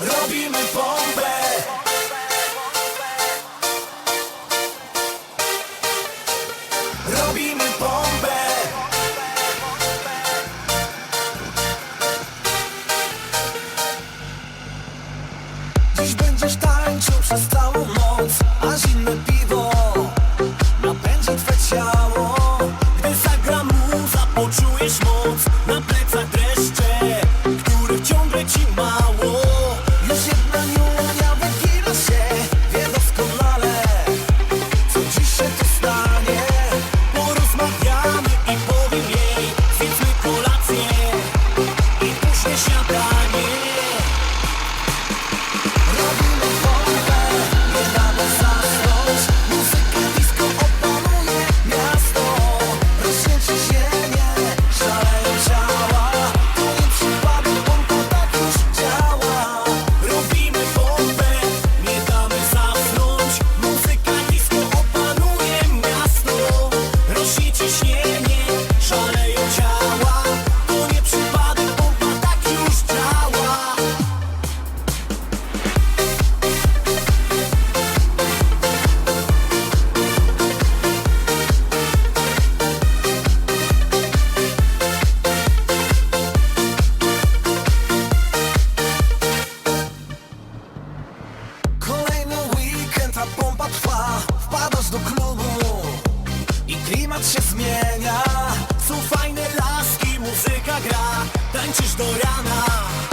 Robimy pompę Robimy pompę Dziś będziesz tańczył przez całą noc A zimne Klimat się zmienia. Są fajne laski, muzyka gra. Tańczysz do rana.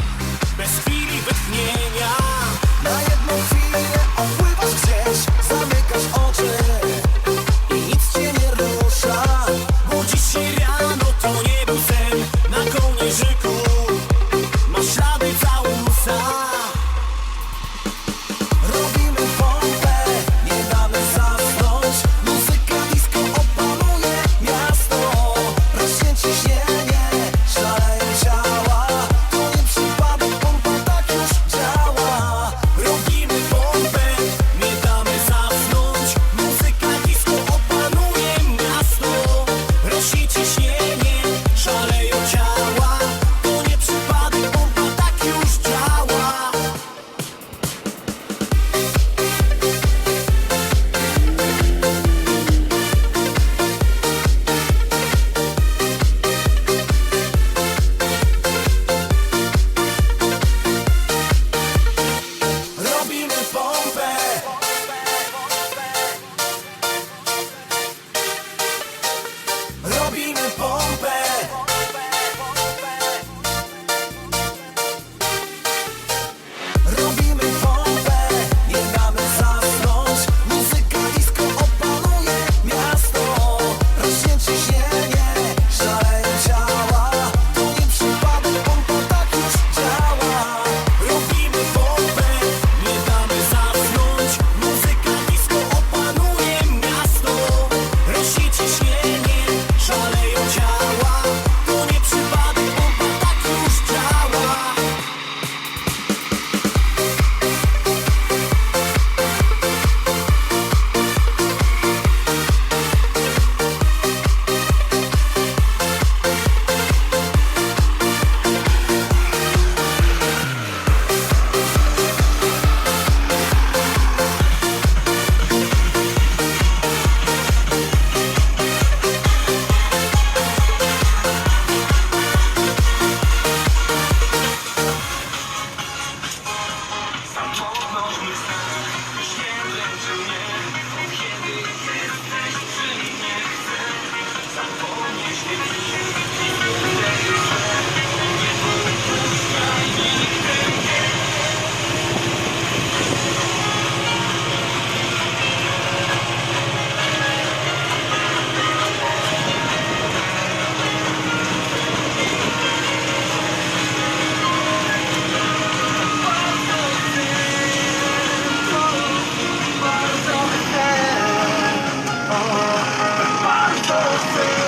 Monster City.